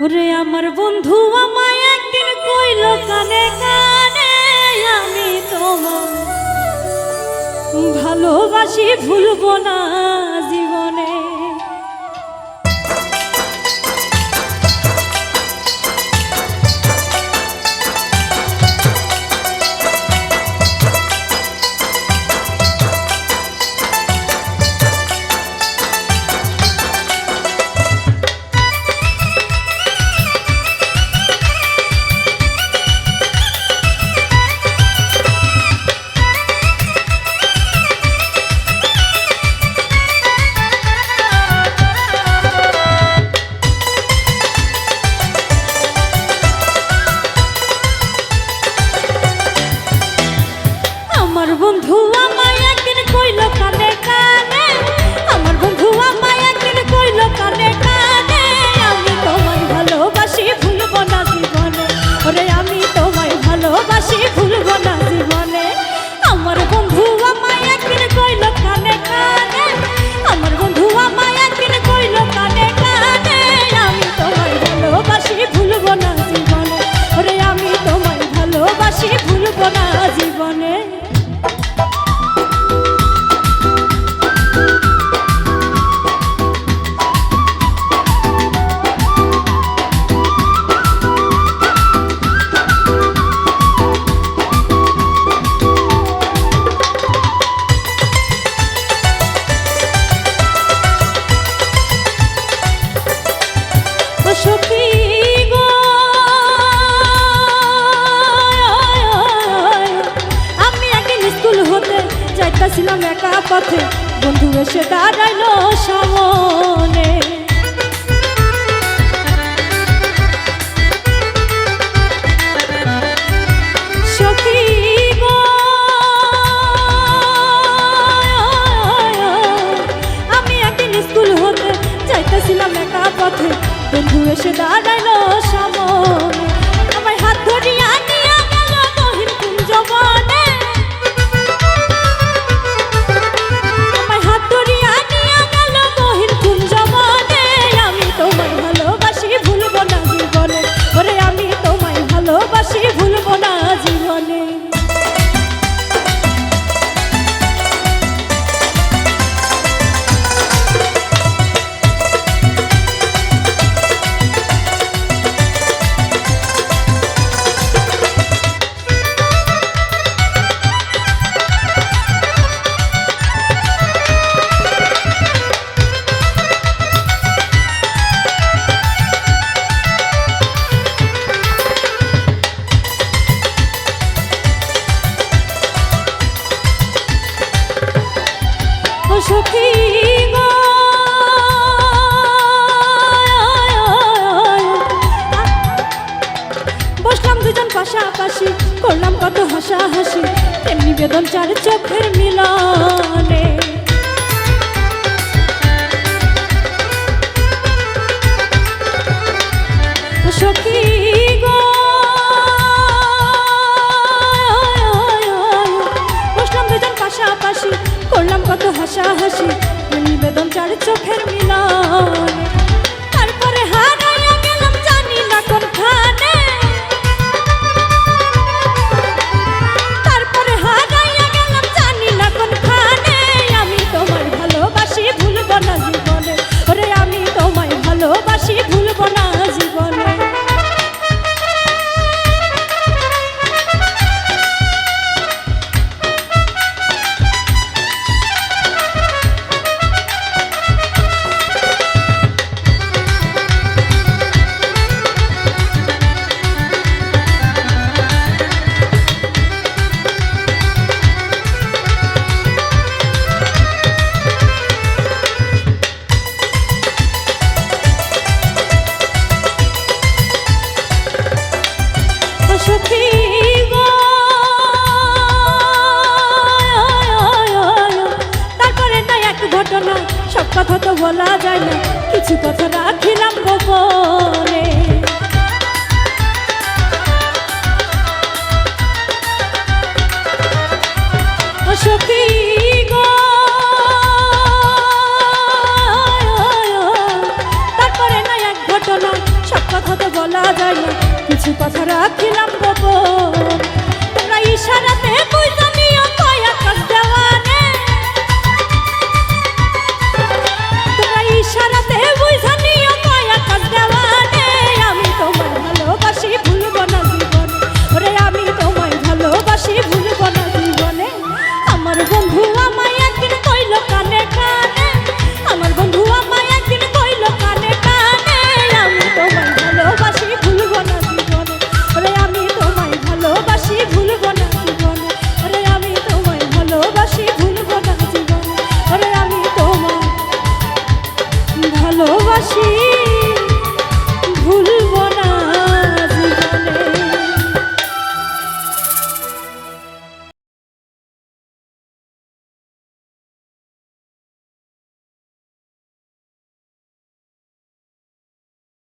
ওরে আমার বন্ধু আমায় একদিন কইল কানে কানে আমি তোমার ভালোবাসি ভুলব না জীবনে। ফেরা পথে বন্ধু এসে দাঁড়াইল সামনে। পথে। বন্ধু এসে দাঁড়াইল সামনে। সখী বসলাম দুজন পাশাপাশি করলাম কত হাসাহাসি তেমনি বেদন চার চোখের মিলনে। সখী সুখী তারপরে না এক ঘটনা, সব কথা তো বলা যায় না, কিছু কথা রাখিলাম গোপনে। সখী গো। তারপরে না এক ঘটনা, সব কথা তো বলা যায় না, কিছু কথা